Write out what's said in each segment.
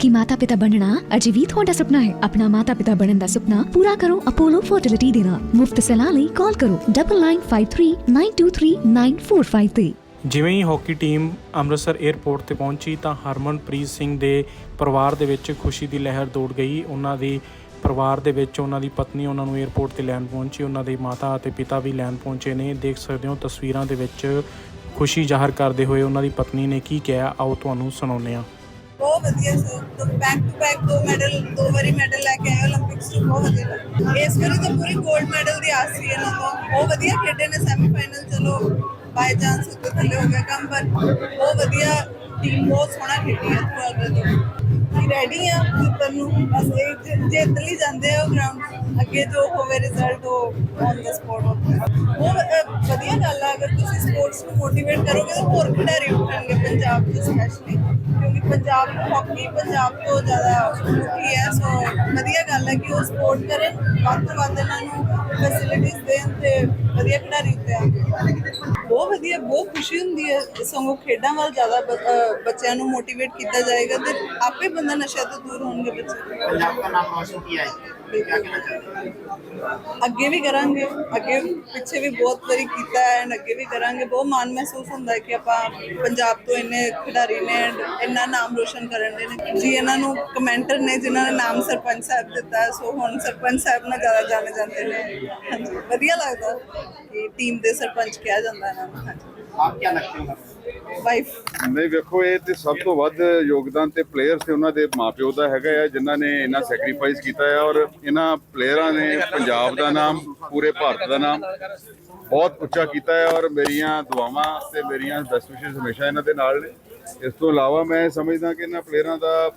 ਕਿ ਮਾਤਾ-ਪਿਤਾ ਬਣਨਾ ਅਜੇ ਵੀ ਤੁਹਾਡਾ ਸੁਪਨਾ ਹੈ। ਆਪਣਾ ਮਾਤਾ-ਪਿਤਾ ਬਣਨ ਦਾ ਸੁਪਨਾ ਪੂਰਾ ਕਰੋ ਅਪੋਲੋ ਫਰਟੀਲਿਟੀ ਦੇ ਨਾਲ। ਮੁਫਤ ਸਲਾਹ ਲਈ ਕਾਲ ਕਰੋ 9953923945 ਤੇ ਜਿਵੇਂ ਹੀ ਹਾਕੀ ਟੀਮ ਅੰਮ੍ਰਿਤਸਰ 에ਅਰਪੋਰਟ ਤੇ ਪਹੁੰਚੀ ਤਾਂ ਹਰਮਨਪ੍ਰੀਤ ਸਿੰਘ ਦੇ ਪਰਿਵਾਰ ਦੇ ਵਿੱਚ ਖੁਸ਼ੀ ਦੀ ਲਹਿਰ ਦੌੜ ਗਈ। ਉਹਨਾਂ ਦੀ ਪਰਿਵਾਰ ਦੇ ਵਿੱਚ ਉਹਨਾਂ ਦੀ ਪਤਨੀ ਉਹਨਾਂ ਨੂੰ 에ਅਰਪੋਰਟ ਤੇ ਲੈਣ ਪਹੁੰਚੀ। ਉਹਨਾਂ ਦੇ ਮਾਤਾ ਅਤੇ ਪਿਤਾ ਵੀ ਲੈਣ ਪਹੁੰਚੇ ਨੇ। ਦੇਖ ਸਕਦੇ ਹੋ ਤਸਵੀਰਾਂ ਦੇ ਵਿੱਚ ਖੁਸ਼ੀ ਜ਼ਾਹਰ ਕਰਦੇ ਹੋਏ ਉਹਨਾਂ ਦੀ ਪਤਨੀ ਨੇ ਕੀ ਕਿਹਾ, ਆਓ ਤੁਹਾਨੂੰ ਸੁਣਾਉਂਦੇ ਹਾਂ। ਬਹੁਤ ਵਧੀਆ ਸਰ ਤੋਂ ਬੈਕ ਟੂ ਬੈਕ ਦੋ ਮੈਡਲ ਦੋ ਵਾਰੀ ਮੈਡਲ ਲੈ ਕੇ ਆਏ 올림픽ਸ ਤੋਂ ਬਹੁਤ ਵਧੀਆ ਇਸ ਵਾਰੀ ਤਾਂ ਪੂਰੀ 골ਡ ਮੈਡਲ ਦੀ ਆਸ ਸੀ ਇਹਨਾਂ ਤੋਂ। ਬਹੁਤ ਵਧੀਆ ਖੇਡੇ ਨੇ ਸੈਮੀਫਾਈਨਲ ਚਲੋ ਬਾਈ ਚਾਂਸ ਉੱਤੇ ਥੱਲੇ ਹੋ ਗਿਆ ਕੰਮ, ਪਰ ਬਹੁਤ ਵਧੀਆ ਟੀਮ ਬਹੁਤ ਸੋਹਣਾ ਖੇਡੀ ਹੈ ਤੋਂ ਅੱਗੇ ਤੋਂ ਵੀ ਰੈਡੀ ਆ ਜਿੱਤਣ ਨੂੰ। ਬਸ ਇਹ ਜਿੱਤ ਲਈ ਜਾਂਦੇ ਆ ਗਰਾਊਂਡ ਅੱਗੇ ਜੋ ਹੋਵੇ ਰਿਜ਼ਲਟ ਉਹ ਔਨ ਦਾ ਸਪੌਟ ਹੁੰਦਾ ਅਗਰ ਤੁਸੀਂ ਸਪੋਰਟਸ ਨੂੰ ਮੋਟੀਵੇਟ ਕਰੋਗੇ ਤਾਂ ਹੋਰ ਖਿਡਾਰੀ ਉੱਠਣਗੇ ਪੰਜਾਬ ਤੋਂ ਸਪੈਸ਼ਲੀ ਕਿਉਂਕਿ ਪੰਜਾਬ ਨੂੰ ਹਾਕੀ ਪੰਜਾਬ ਤੋਂ ਜ਼ਿਆਦਾ ਉੱਠੀ ਹੈ ਸੋ ਵਧੀਆ ਗੱਲ ਹੈ ਕਿ ਉਹ ਸਪੋਰਟ ਕਰਨ ਵੱਧ ਤੋਂ ਵੱਧ ਇਹਨਾਂ ਨੂੰ ਫੈਸਿਲਿਟੀਜ਼ ਦੇਣ ਤੇ ਵਧੀਆ ਖਿਡਾਰੀ ਉੱਤੇ ਆਉਣ। ਲੱਗਦੀ ਹੈ ਬਹੁਤ ਖੁਸ਼ੀ ਹੁੰਦੀ ਹੈ ਸਗੋਂ ਖੇਡਾਂ ਵੱਲ ਜ਼ਿਆਦਾ ਬੱਚਿਆਂ ਨੂੰ ਮੋਟੀਵੇਟ ਕੀਤਾ ਜਾਏਗਾ ਤੇ ਆਪੇ ਬੰਦਾ ਨਸ਼ਾ ਤੋਂ ਦੂਰ ਹੋਣਗੇ ਬੱਚੇ। ਅੱਗੇ ਵੀ ਕਰਾਂਗੇ ਅੱਗੇ ਪਿੱਛੇ ਵੀ ਬਹੁਤ ਵਾਰੀ ਕੀਤਾ ਹੈ ਅੱਗੇ ਵੀ ਕਰਾਂਗੇ। ਬਹੁਤ ਮਾਣ ਮਹਿਸੂਸ ਹੁੰਦਾ ਕਿ ਆਪਾਂ ਪੰਜਾਬ ਤੋਂ ਇੰਨੇ ਖਿਡਾਰੀ ਨੇ ਇੰਨਾ ਨਾਮ ਰੋਸ਼ਨ ਕਰਨ ਦੇ ਨੇ। ਜੀ ਇਹਨਾਂ ਨੂੰ ਕਮੈਂਟਰ ਨੇ ਜਿਨ੍ਹਾਂ ਨੇ ਨਾਮ ਸਰਪੰਚ ਸਾਹਿਬ ਦਿੱਤਾ ਸੋ ਹੁਣ ਸਰਪੰਚ ਸਾਹਿਬ ਨਾਲ ਜ਼ਿਆਦਾ ਜਾਣੇ ਜਾਂਦੇ ਨੇ। ਵਧੀਆ ਲੱਗਦਾ ਕਿ ਟੀਮ ਦੇ ਸਰਪੰਚ ਕਿਹਾ ਜਾਂਦਾ ਇਹਨਾਂ ਨੂੰ। ਆਪ ਕੀ ਨਹੀਂ, ਵੇਖੋ, ਇਹ ਤੇ ਸਭ ਤੋਂ ਵੱਧ ਯੋਗਦਾਨ ਤੇ ਪਲੇਅਰ ਤੇ ਉਹਨਾਂ ਦੇ ਮਾਪਿਓ ਦਾ ਹੈਗਾ ਆ, ਜਿਨ੍ਹਾਂ ਨੇ ਇਹਨਾਂ ਸੈਕਰੀਫਾਈਸ ਕੀਤਾ ਹੈ ਔਰ ਇਹਨਾਂ ਪਲੇਅਰਾਂ ਨੇ ਪੰਜਾਬ ਦਾ ਨਾਮ, ਪੂਰੇ ਭਾਰਤ ਦਾ ਨਾਮ ਬਹੁਤ ਉੱਚਾ ਕੀਤਾ ਹੈ ਔਰ ਮੇਰੀਆਂ ਦੁਆਵਾਂ ਤੇ ਮੇਰੀਆਂ ਦਸਵਿਸ਼ੇ ਹਮੇਸ਼ਾ ਇਹਨਾਂ ਦੇ ਨਾਲ ਨੇ। ਇਸ ਤੋਂ ਇਲਾਵਾ ਮੈਂ ਸਮਝਦਾ ਕਿ ਇਹਨਾਂ ਪਲੇਅਰਾਂ ਦਾ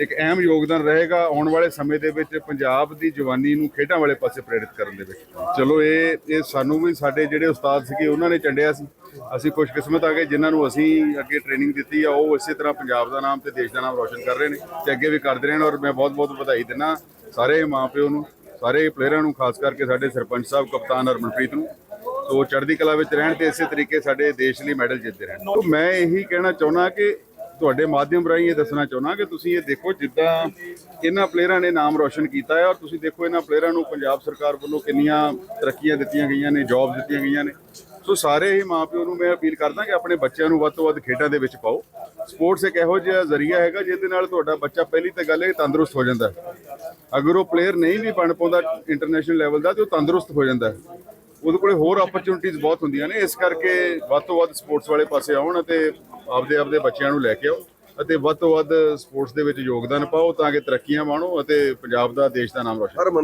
ਇੱਕ ਅਹਿਮ ਯੋਗਦਾਨ ਰਹੇਗਾ ਆਉਣ ਵਾਲੇ ਸਮੇਂ ਦੇ ਵਿੱਚ ਪੰਜਾਬ ਦੀ ਜਵਾਨੀ ਨੂੰ ਖੇਡਾਂ ਵਾਲੇ ਪਾਸੇ ਪ੍ਰੇਰਿਤ ਕਰਨ ਦੇ ਵਿੱਚ। ਚਲੋ ਇਹ ਇਹ ਸਾਨੂੰ ਵੀ ਸਾਡੇ ਜਿਹੜੇ ਉਸਤਾਦ ਸੀਗੇ, ਉਹਨਾਂ ਨੇ ਚੰਡਿਆ ਸੀ। ਅਸੀਂ ਖੁਸ਼ਕਿਸਮਤ ਆ ਗਏ, ਜਿਨ੍ਹਾਂ ਨੂੰ ਅਸੀਂ ਅੱਗੇ ਟ੍ਰੇਨਿੰਗ ਦਿੱਤੀ ਆ, ਉਹ ਇਸੇ ਤਰ੍ਹਾਂ ਪੰਜਾਬ ਦਾ ਨਾਮ ਤੇ ਦੇਸ਼ ਦਾ ਨਾਮ ਰੋਸ਼ਨ ਕਰ ਰਹੇ ਨੇ ਤੇ ਅੱਗੇ ਵੀ ਕਰਦੇ ਰਹਿਣ ਔਰ ਮੈਂ ਬਹੁਤ ਬਹੁਤ ਵਧਾਈ ਦਿੰਦਾ ਸਾਰੇ ਮਾਪਿਓ ਨੂੰ, ਸਾਰੇ ਪਲੇਅਰਾਂ ਨੂੰ, ਖਾਸ ਕਰਕੇ ਸਾਡੇ ਸਰਪੰਚ ਸਾਹਿਬ, ਕਪਤਾਨ ਹਰਮਨਪ੍ਰੀਤ ਨੂੰ ਸੋ ਚੜ੍ਹਦੀ ਕਲਾ ਵਿੱਚ ਰਹਿਣ ਤੇ ਇਸੇ ਤਰੀਕੇ ਸਾਡੇ ਦੇਸ਼ ਲਈ ਮੈਡਲ ਜਿੱਤਦੇ ਰਹਿਣ। ਮੈਂ ਇਹੀ ਕਹਿਣਾ ਚਾਹੁੰਦਾ ਕਿ ਤੁਹਾਡੇ ਮਾਧਿਅਮ ਰਾਹੀਂ ਇਹ ਦੱਸਣਾ ਚਾਹੁੰਦਾ ਕਿ ਤੁਸੀਂ ਇਹ ਦੇਖੋ ਜਿੱਦਾਂ ਇਹਨਾਂ ਪਲੇਅਰਾਂ ਨੇ ਨਾਮ ਰੌਸ਼ਨ ਕੀਤਾ ਹੈ ਔਰ ਤੁਸੀਂ ਦੇਖੋ ਇਹਨਾਂ ਪਲੇਅਰਾਂ ਨੂੰ ਪੰਜਾਬ ਸਰਕਾਰ ਵੱਲੋਂ ਕਿੰਨੀਆਂ ਤਰੱਕੀਆਂ ਦਿੱਤੀਆਂ ਗਈਆਂ ਨੇ ਜੌਬ ਦਿੱਤੀਆਂ ਗਈਆਂ ਨੇ। ਸੋ ਸਾਰੇ ਹੀ ਮਾਪਿਓ ਨੂੰ ਮੈਂ ਅਪੀਲ ਕਰਦਾ ਕਿ ਆਪਣੇ ਬੱਚਿਆਂ ਨੂੰ ਵੱਧ ਤੋਂ ਵੱਧ ਖੇਡਾਂ ਦੇ ਵਿੱਚ ਪਾਓ। ਸਪੋਰਟਸ ਇੱਕ ਇਹੋ ਜਿਹਾ ਜ਼ਰੀਆ ਹੈਗਾ ਜਿਹਦੇ ਨਾਲ ਤੁਹਾਡਾ ਬੱਚਾ ਪਹਿਲੀ ਤਾਂ ਗੱਲ ਹੈ ਤੰਦਰੁਸਤ ਹੋ ਜਾਂਦਾ ਅਗਰ ਉਹ ਪਲੇਅਰ ਨਹੀਂ ਵੀ ਬਣ ਪਾਉਂਦਾ ਇੰਟਰਨੈਸ਼ਨਲ ਲੈਵਲ ਦਾ ਤੇ ਉਹ ਤੰਦਰੁਸਤ ਹੋ ਜਾਂਦਾ ਉਹਦੇ ਕੋਲੇ ਹੋਰ ਓਪਰਚੁਨਿਟੀਜ਼ ਬਹੁਤ ਹੁੰਦੀਆਂ ਨੇ। ਇਸ ਕਰਕੇ ਵੱਧ ਤੋਂ ਵੱਧ ਸਪੋਰਟਸ ਵਾਲੇ ਪਾਸੇ ਆਉਣ ਅਤੇ ਆਪਦੇ ਆਪਦੇ ਬੱਚਿਆਂ ਨੂੰ ਲੈ ਕੇ ਆਓ ਅਤੇ ਵੱਧ ਤੋਂ ਵੱਧ ਸਪੋਰਟਸ ਦੇ ਵਿੱਚ ਯੋਗਦਾਨ ਪਾਓ ਤਾਂ ਕਿ ਤਰੱਕੀਆਂ ਮਾਣੋ ਅਤੇ ਪੰਜਾਬ ਦਾ ਦੇਸ਼ ਦਾ ਨਾਮ ਰੋਸ਼ਨ ਹਰਮਨ